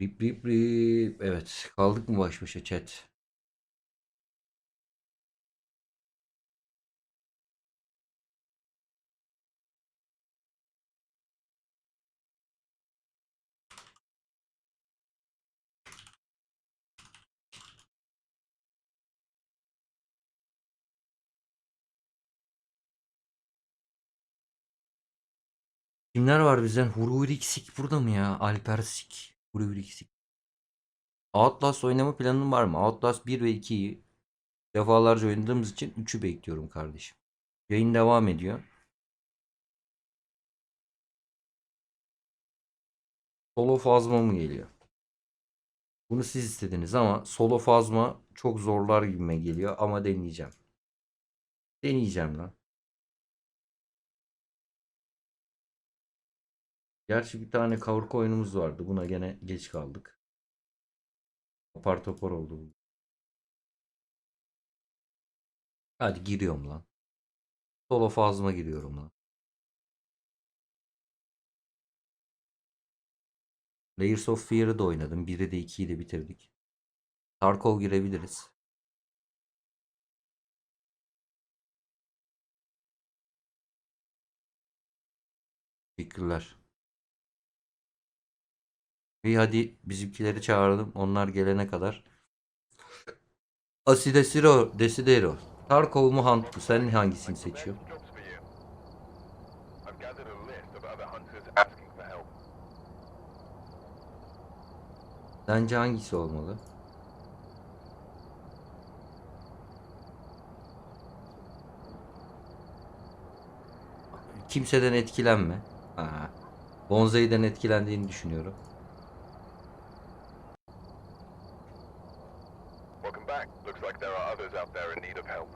Rip rip rip. Evet. Kaldık mı baş başa chat? Kimler var bizden? Hururiksik burada mı ya? Alpersik. Hururiksik. Outlast oynama planın var mı? Outlast 1 ve 2'yi defalarca oynadığımız için 3'ü bekliyorum kardeşim. Yayın devam ediyor. Solo fazma mı geliyor? Bunu siz istediniz ama solo fazma çok zorlar gibime geliyor ama deneyeceğim. Deneyeceğim lan. Gerçi bir tane kavurka oyunumuz vardı. Buna gene geç kaldık. Apar topar oldu bu. Hadi giriyorum lan. Solo fazma giriyorum lan. Layers of Fear'ı da oynadım. 1'i de 2'yi de bitirdik. Tarkov girebiliriz. Teşekkürler. İyi hadi bizimkileri çağıralım. Onlar gelene kadar. Asidesiro, Desidero. Tarkov mu Hunt mu? Sen hangisini seçiyorsun? Sence hangisi olmalı? Kimseden etkilenme. Ha. Bonzai'den etkilendiğini düşünüyorum. Welcome back. Looks like there are others out there in need of help.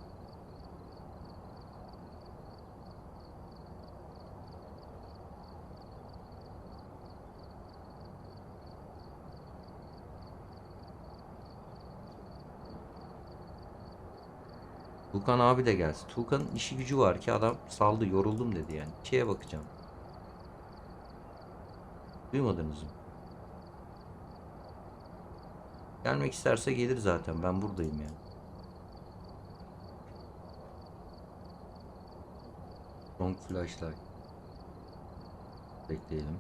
Tuğkan abi de gelsin. Tuğkan'ın işi gücü var ki adam saldı yoruldum dedi yani. Şeye bakacağım. Duymadınız mı? Gelmek isterse gelir zaten. Ben buradayım yani. Long flashlight. Bekleyelim.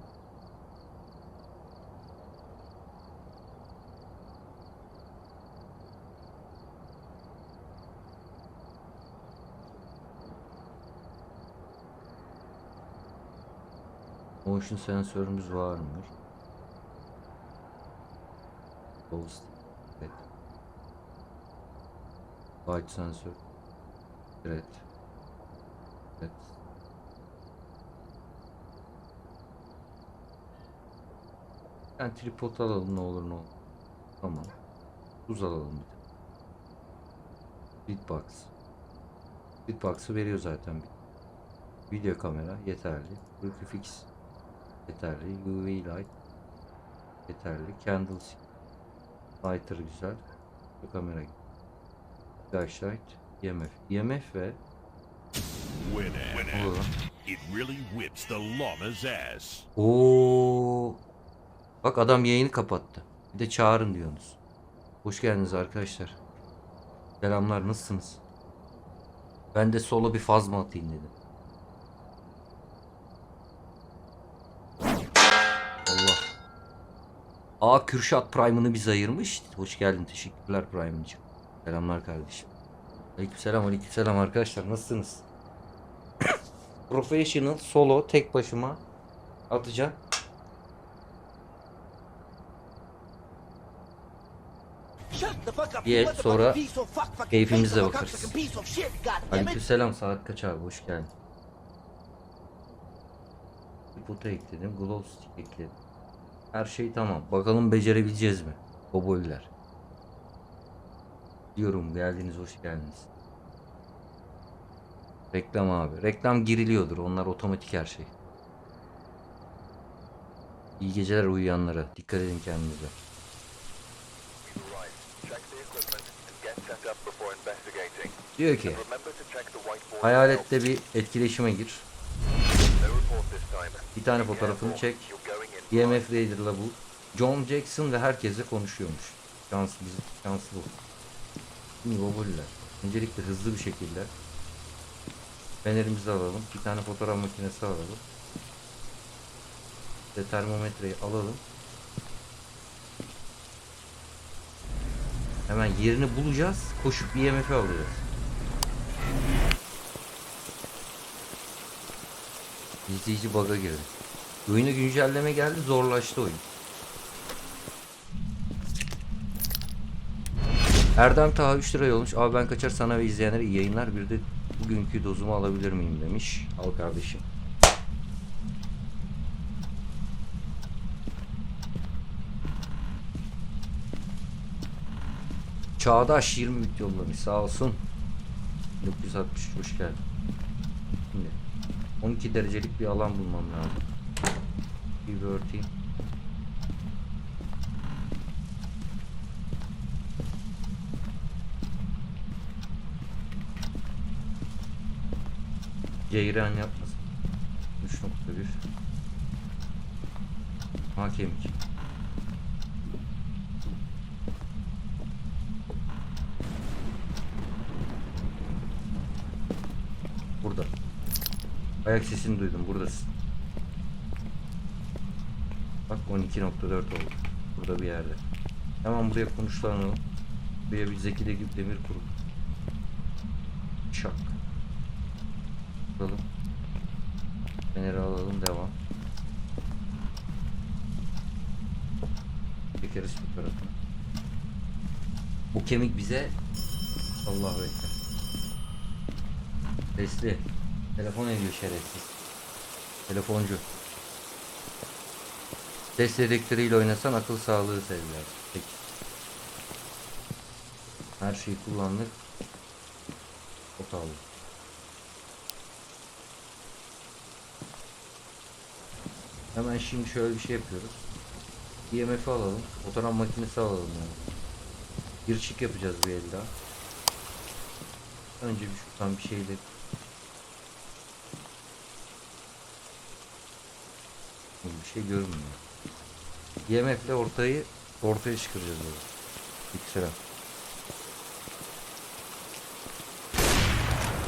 Motion sensörümüz var mı? Ghost. Evet. Light sensör. Evet. Evet. Yani tripod alalım ne olur ne olur. Tamam. Tuz alalım bir de. Beatbox. Beatbox'ı veriyor zaten. Video kamera yeterli. Crucifix yeterli. UV light yeterli. Candlestick lighter güzel. Bu kamera flashlight EMF. EMF ve. It really whips the llama's ass. Oo. Bak adam yayını kapattı. Bir de çağırın diyorsunuz. Hoş geldiniz arkadaşlar. Selamlar nasılsınız? Ben de solo bir fazma atayım dedim. Allah. Aa Kürşat Prime'ını bize ayırmış. Hoş geldin. Teşekkürler Prime'cığım. Selamlar kardeşim. Aleykümselam aleykümselam arkadaşlar. Nasılsınız? Professional solo tek başıma atacağım. Ye sonra keyfimizle bakarız. Aleykümselam saat kaç abi hoş geldin. Pota ekledim. Glow stick ekledim. Her şey tamam. Bakalım becerebileceğiz mi? Boboliler. Diyorum geldiniz hoş geldiniz. Reklam abi. Reklam giriliyordur. Onlar otomatik her şey. İyi geceler uyuyanlara. Dikkat edin kendinize. Diyor ki hayalette bir etkileşime gir. Bir tane fotoğrafını çek. EMF Raider'la bu. John Jackson ve herkesle konuşuyormuş. Şanslı bizim şanslı bu. Google'ler. Öncelikle hızlı bir şekilde fenerimizi alalım. Bir tane fotoğraf makinesi alalım. Ve termometreyi alalım. Hemen yerini bulacağız. Koşup IMF alacağız. İzleyici bug'a girdi. Oyuna güncelleme geldi zorlaştı oyun. Erdem Taha 3 lira olmuş. Abi ben kaçar sana ve izleyenlere iyi yayınlar. Bir de bugünkü dozumu alabilir miyim demiş. Al kardeşim. Çağdaş 20 bit yollamış sağ olsun. 960 hoş geldin. Şimdi 12 derecelik bir alan bulmam lazım. Bir örteyim. Ceyran yapmasın. 3.1 Ha kemik. Burada. Ayak sesini duydum. Buradasın. Bak 12.4 oldu. Burada bir yerde. Hemen buraya konuşlanalım. Buraya bir Zeki de gibi demir kurul. Şak. Alalım. Feneri alalım devam. Çekeriz fotoğrafını. Bu kemik bize Allahu Ekber. Sesli. Telefon ediyor şerefsiz. Telefoncu. Ses dedektörüyle oynasan akıl sağlığı sevgiler. Peki. Her şeyi kullandık. Çok aldık. Hemen şimdi şöyle bir şey yapıyoruz. IMF'i alalım. Fotoğraf makinesi alalım yani. Bir çık yapacağız bir el. Önce bir şuradan bir şeyle bir şey görünmüyor. IMF'le ortayı ortaya çıkaracağız böyle. Piksel.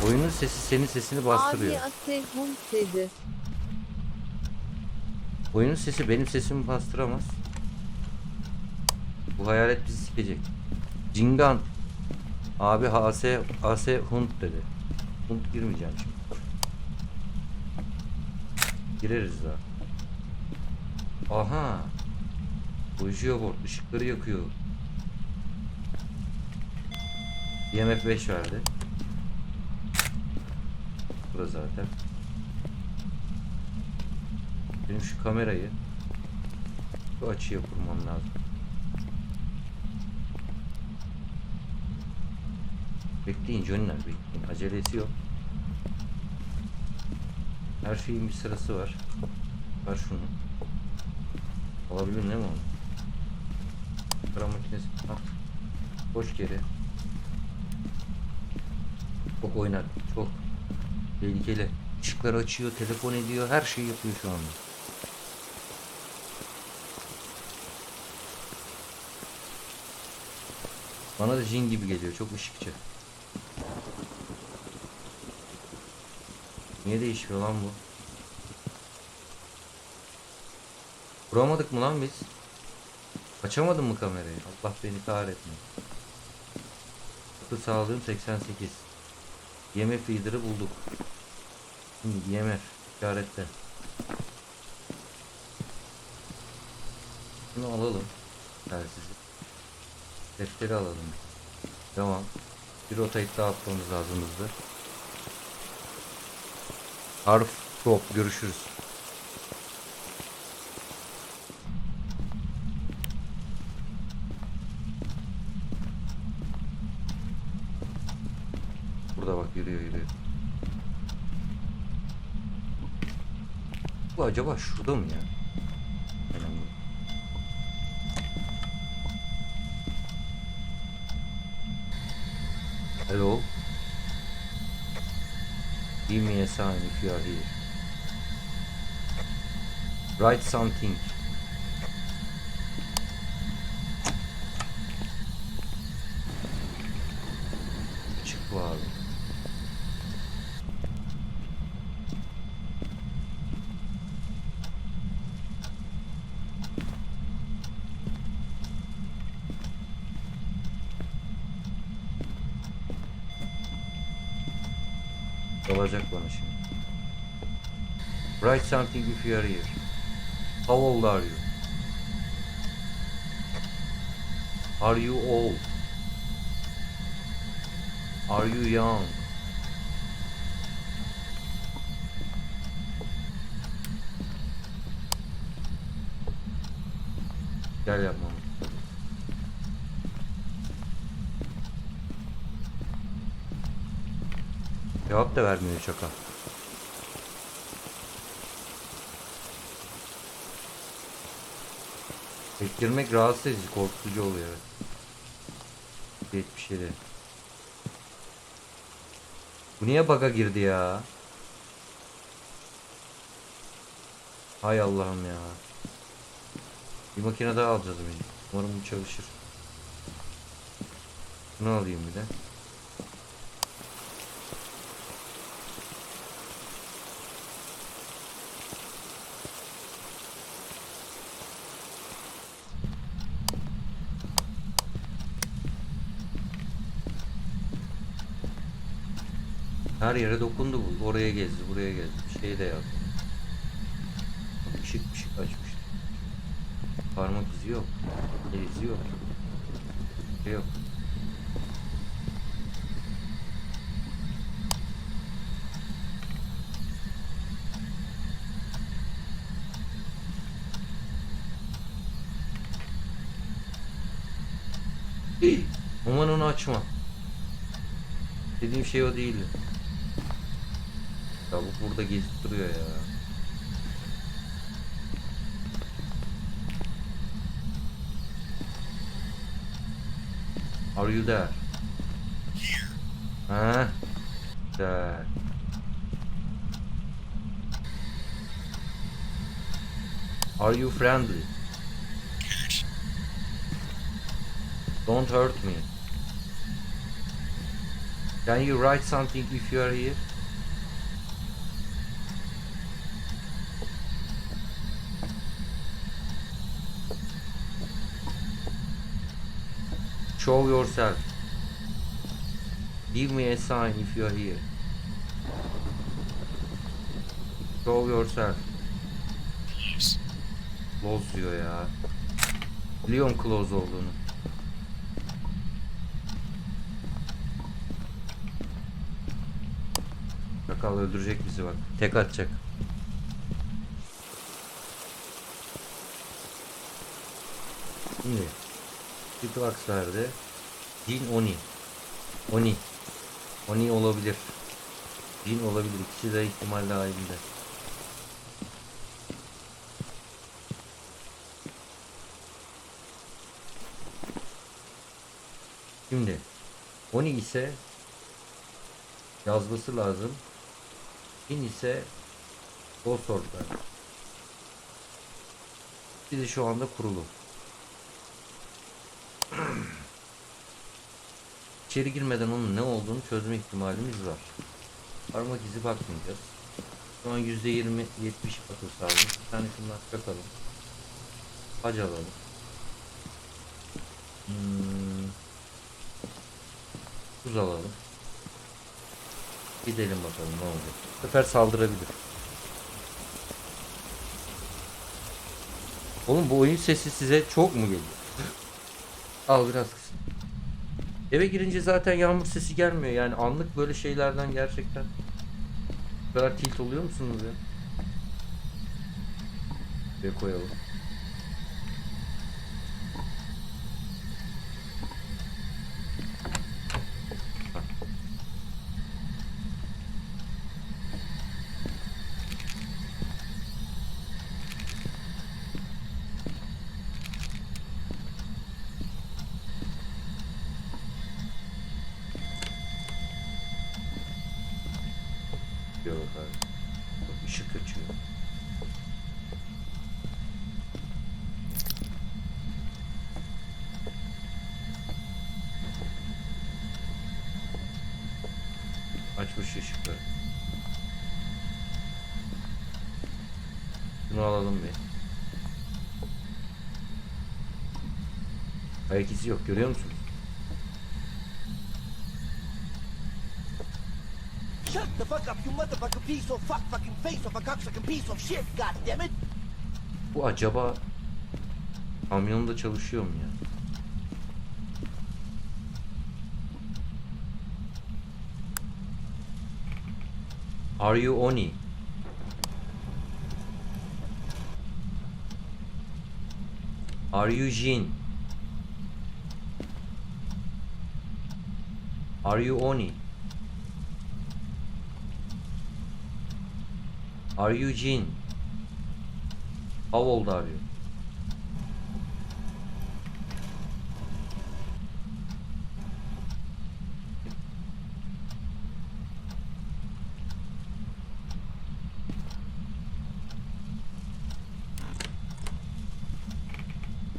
Oyunun sesi senin sesini bastırıyor. Abi Asehun dedi. Oyunun sesi benim sesimi bastıramaz. Bu hayalet bizi sikecek. Cingan. Abi HS HS Hunt dedi. Hunt girmeyeceğim şimdi. Gireriz daha. Aha. Uyuşuyor bu. ışıkları yakıyor. IMF 5 verdi. Burada zaten. Benim şu kamerayı şu açıya kurmam lazım. Bekleyin Johnny'ler bekleyin. Acelesi yok. Her şeyin bir sırası var. Ver şunu. Alabilir değil mi onu? Para makinesi. At. Boş geri. Çok oynar. Çok. Tehlikeli. Işıkları açıyor, telefon ediyor, her şeyi yapıyor şu anda. Bana da cin gibi geliyor, çok ışıkçı. Niye değişmiyor lan bu? Kuramadık mı lan biz? Açamadım mı kamerayı? Allah beni kahretme. Akıl sağlığım 88. Yeme feeder'ı bulduk. Şimdi IMF işarette. Bunu alalım. Telsizi. Defteri alalım. Tamam. Bir rotayı daha atmamız lazım. Harf top görüşürüz. Burada bak yürüyor yürüyor. Bu acaba şurada mı ya? Hello. Give me a sign if you are here. Write something. Dalacak bana şimdi. Write something if you are here. How old are you? Are you old? Are you young? Gel yapmam. Cevap da vermiyor çakal. Bektirmek rahatsız edici, korkutucu oluyor. Evet. Bir şey de. Bu niye baga girdi ya? Hay Allah'ım ya. Bir makine daha alacağız benim. Umarım bu çalışır. Bunu alayım bir de. Her yere dokundu bu. Oraya gezdi, buraya gezdi. Bir şey de yaptı. Işık ışık açmış. Parmak izi yok. El izi yok. Şey yok. Aman onu açma. Dediğim şey o değildi. Bu burada gezip duruyor ya. Are you there? Ha? There. Are you friendly? Don't hurt me. Can you write something if you are here? Show yourself. Give me a sign if you are here. Show yourself. Close diyor ya. Biliyorum close olduğunu. Sakal öldürecek bizi bak. Tek atacak. Şimdi Hitbox verdi. Jin Oni. Oni. Oni olabilir. Jin olabilir. İkisi de ihtimal dahilinde. Şimdi Oni ise yazması lazım. Jin ise o sordular. Bizi şu anda kurulu. İçeri girmeden onun ne olduğunu çözme ihtimalimiz var. Parmak izi bakmayacağız. Şu an %20 70 akıl sağlığı. Bir tane şundan çakalım. Hac alalım. Hmm. Alalım. Gidelim bakalım ne olacak. Bu sefer saldırabilir. Oğlum bu oyun sesi size çok mu geliyor? Al biraz. Eve girince zaten yağmur sesi gelmiyor yani anlık böyle şeylerden gerçekten kadar tilt oluyor musunuz ya? Ve koyalım. Yok abi. Bak ışık açıyor. Açmış ışıkları. Bunu alalım bir. Ayak izi yok görüyor musunuz? Shut the fuck up, you motherfucking piece of fuck fucking face of a cocksucking piece of shit, god damn it! Bu acaba kamyonda çalışıyor mu ya? Are you Oni? Are you Jin? Are you Oni? Are you Jin? How old are you?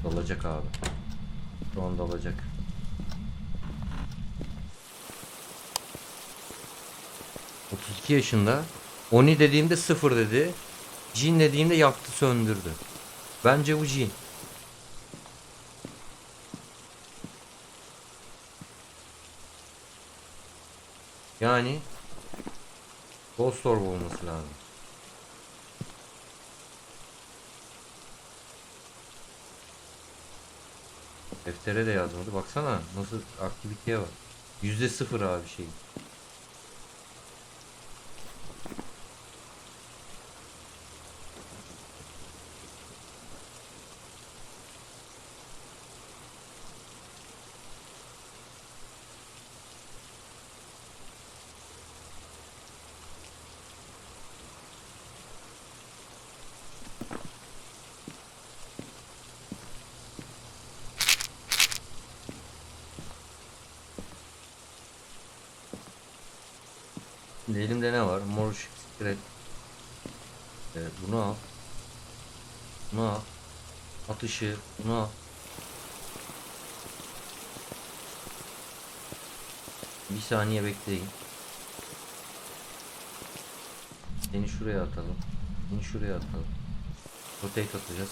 Dalacak abi. Şu an dalacak. ...32 yaşında... ...Oni dediğimde sıfır dedi... ...Jin dediğimde yaktı söndürdü... ...bence bu Jin... Yani... Ghost Orb olması lazım. Deftere de yazmadı. Baksana nasıl aktiviteye var. Yüzde sıfır abi şey. Şimdi elimde ne var? Mor ışık sikret. Evet, bunu al. Bunu al. At ışığı. Bunu al. Bir saniye bekleyin. Seni şuraya atalım. Seni şuraya atalım. Rotate atacağız.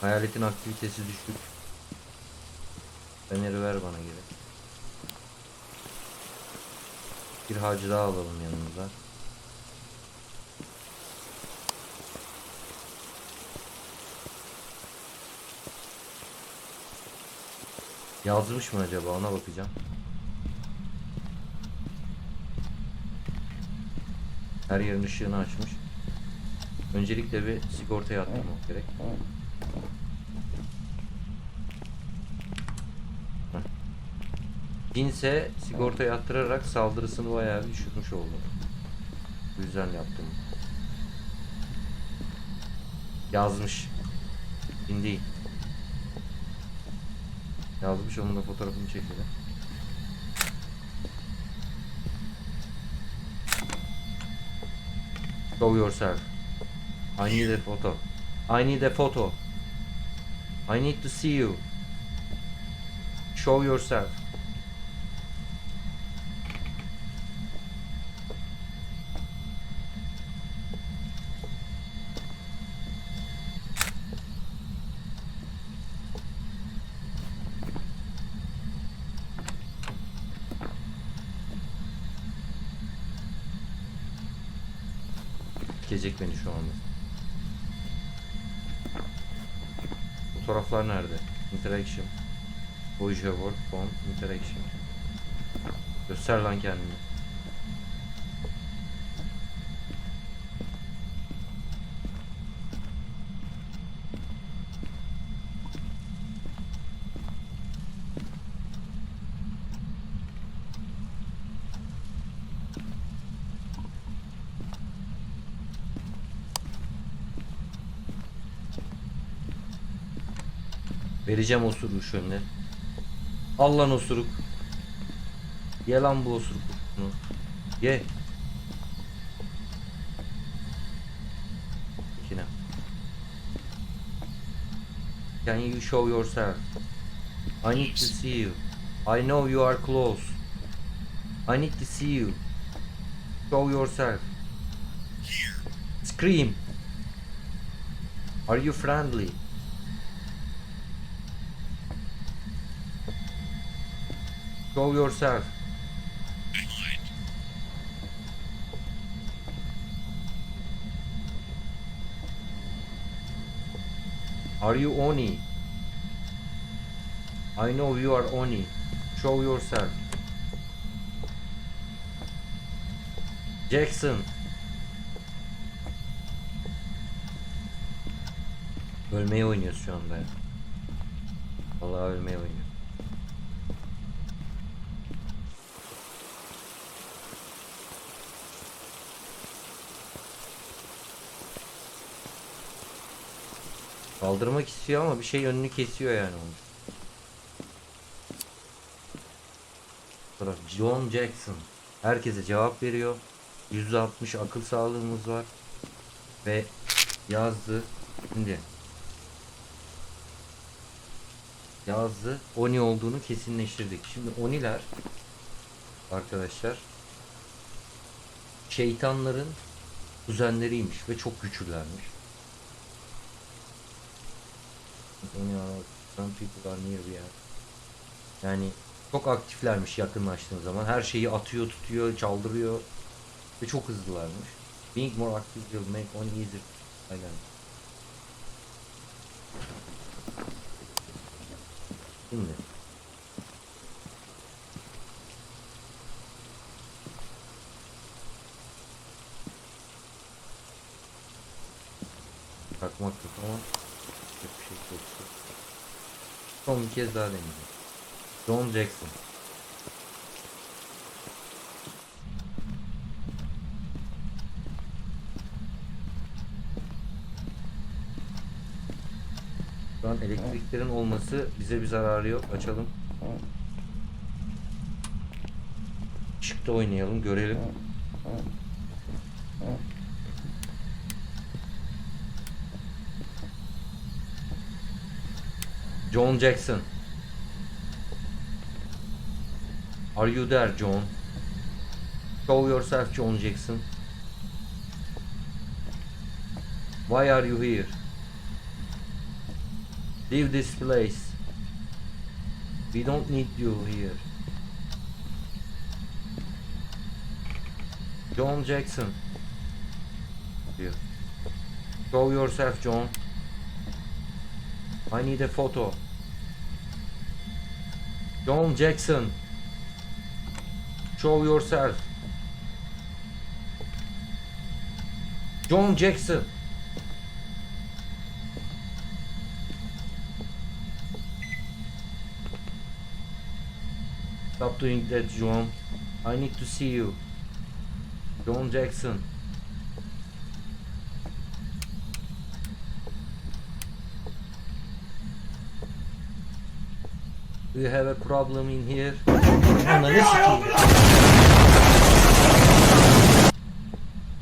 Hayaletin aktivitesi düşük. Feneri ver bana geri. Bir hacı daha alalım yanımıza. Yazmış mı acaba ona bakacağım. Her yerin ışığını açmış. Öncelikle bir sigortaya attırmak gerek. Cinse sigorta yattırarak saldırısını bayağı bir düşürmüş oldu. Bu yüzden yaptım. Yazmış. Bin değil. Yazmış onun da fotoğrafını çekelim. Show yourself. I need a photo. I need a photo. I need to see you. Show yourself. Beni şu anda. Fotoğraflar nerede? Interaction. Voyager World Phone Interaction. Göster lan kendini. Vereceğim osuruğu şöyle. Al lan osuruk. Ye lan bu osuruk. Ye. İçine. Can you show yourself? I need to see you. I know you are close. I need to see you. Show yourself. Scream. Are you friendly? Show yourself. Are you Oni? I know you are Oni. Show yourself. Jackson. Ölmeye oynuyoruz şu anda. Vallahi ölmeye oynuyoruz. Kaldırmak istiyor ama bir şey önünü kesiyor yani onu. Taraf John Jackson. Herkese cevap veriyor. %60 akıl sağlığımız var. Ve yazdı. Şimdi yazdı. Oni olduğunu kesinleştirdik. Şimdi Oniler arkadaşlar şeytanların kuzenleriymiş ve çok güçlülermiş. Oni are some people are near ya. Yani çok aktiflermiş yakınlaştığın zaman. Her şeyi atıyor, tutuyor, çaldırıyor ve çok hızlılarmış. Being more active will make Oni easier. Aynen. Şimdi takmak yok yapacak bir şey yok. Son bir kez daha deneyeceğim. John Jackson. Şu an elektriklerin olması bize bir zararı yok. Açalım. Işıkta oynayalım, görelim. John Jackson. Are you there, John? Show yourself, John Jackson. Why are you here? Leave this place. We don't need you here. John Jackson. Diyor. Show yourself, John. I need a photo. John Jackson. Show yourself. John Jackson. Stop doing that, John. I need to see you. John Jackson. You have a problem in here? Ananı.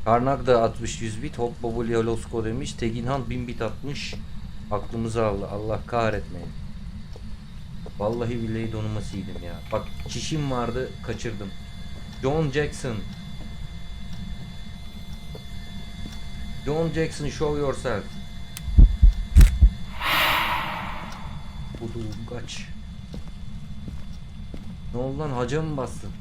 Karnak da 60 100 bit. Hop Bobuli Holosko demiş. Teginhan 1000 bit atmış. Aklımızı aldı. Allah kahretmeyin. Vallahi billahi donuma siydim ya. Bak çişim vardı kaçırdım. John Jackson. John Jackson show yourself. Budum kaç. Ne oldu lan haca mı bastın?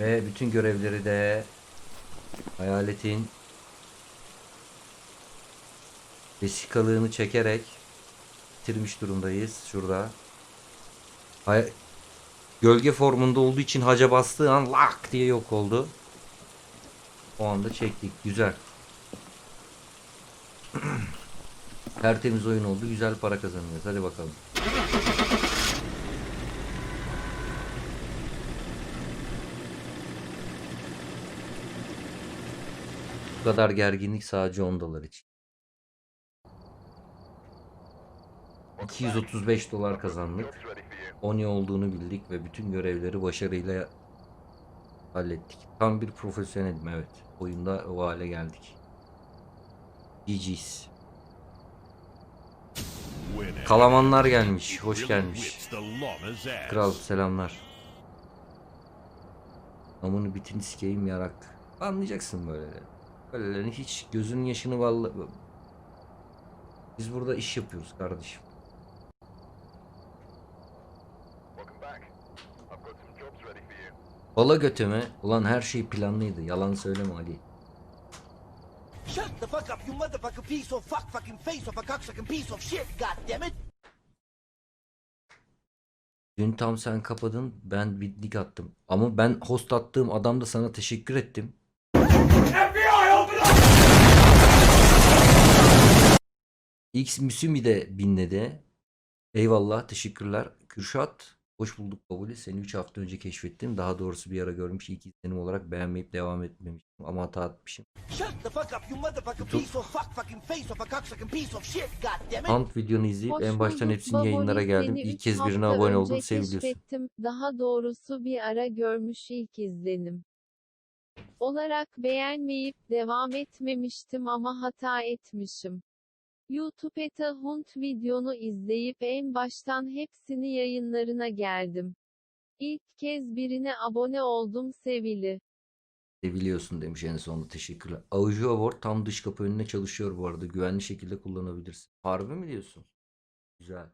Ve bütün görevleri de hayaletin vesikalığını çekerek bitirmiş durumdayız şurada. Hay Gölge formunda olduğu için haca bastığı an lak diye yok oldu. O anda çektik. Güzel. Tertemiz oyun oldu. Güzel para kazanıyoruz. Hadi bakalım. Bu kadar gerginlik sadece 10 dolar için. 235 dolar kazandık. You. Oni olduğunu bildik ve bütün görevleri başarıyla hallettik. Tam bir profesyonelim evet. Oyunda o hale geldik. GG's. Kalamanlar gelmiş. Hoş gelmiş. Kral selamlar. Amını bitini sikeyim yarak. Anlayacaksın böyle. Böylelerin hiç gözünün yaşını vallahi... Biz burada iş yapıyoruz kardeşim. Bala göteme. Ulan her şey planlıydı. Yalan söyleme Ali. Shut the fuck up, you motherfucking piece of fuck fucking face of a cocksucking piece of shit, god damn it! Dün tam sen kapadın ben bir lig attım. Ama ben host attığım adam da sana teşekkür ettim. X Müsimi de binledi. Eyvallah teşekkürler. Kürşat hoş bulduk Babuli. Seni 3 hafta önce keşfettim. Daha doğrusu bir ara görmüş ilk izlenim olarak beğenmeyip devam etmemiştim. Ama hata etmişim. Shut the fuck up, you motherfucking piece of fuck fucking face of a cocksucking piece of shit, god damn it! Ant videonu izleyip Hoş en baştan bulduk hepsinin Baboli, yayınlara geldim. seni İlk kez birine abone oldum. Seviliyorsun. Daha doğrusu bir ara görmüş ilk izlenim. Olarak beğenmeyip devam etmemiştim ama hata etmişim. YouTube Eta Hunt videonu izleyip en baştan hepsini yayınlarına geldim. İlk kez birine abone oldum sevili. Seviliyorsun demiş en sonunda teşekkürler. Audio Award tam dış kapı önüne çalışıyor bu arada. Güvenli şekilde kullanabilirsin. Harbi mi diyorsun? Güzel.